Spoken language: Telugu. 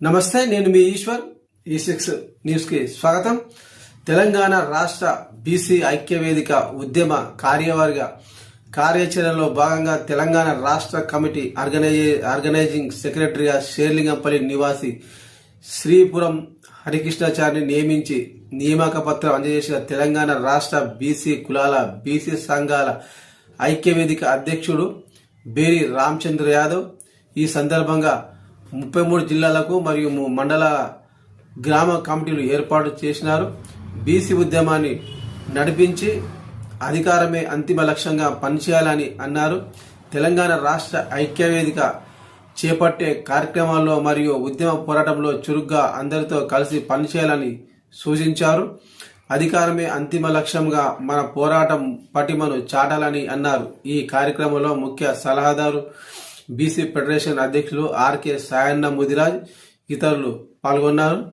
నమస్తే నేను మీ ఈశ్వర్ e ఈ సిక్స్ న్యూస్కి స్వాగతం. తెలంగాణ రాష్ట్ర బీసీ ఐక్యవేదిక ఉద్యమ కార్యవర్గ కార్యాచరణలో భాగంగా తెలంగాణ రాష్ట్ర కమిటీ ఆర్గనైజే ఆర్గనైజింగ్ సెక్రటరీగా షేర్లింగంపల్లి నివాసి శ్రీపురం హరికృష్ణాచారిని నియమించి నియామక పత్రం అందజేసిన తెలంగాణ రాష్ట్ర బీసీ కులాల బీసీ సంఘాల ఐక్యవేదిక అధ్యక్షుడు బేరి రామచంద్ర యాదవ్. ఈ సందర్భంగా ముప్పై మూడు జిల్లాలకు మరియు మండల గ్రామ కమిటీలు ఏర్పాటు చేసినారు. బీసీ ఉద్యమాన్ని నడిపించి అధికారమే అంతిమ లక్ష్యంగా పనిచేయాలని అన్నారు. తెలంగాణ రాష్ట్ర ఐక్యవేదిక చేపట్టే కార్యక్రమాల్లో మరియు ఉద్యమ పోరాటంలో చురుగ్గా అందరితో కలిసి పనిచేయాలని సూచించారు. అధికారమే అంతిమ లక్ష్యంగా మన పోరాటం పటిమను చాటాలని అన్నారు. ఈ కార్యక్రమంలో ముఖ్య సలహాదారు బీసీ ఫెడరేషన్ అధ్యక్షులు ఆర్కే సాయన్న ముదిరాజ్ ఇతరులు పాల్గొన్నారు.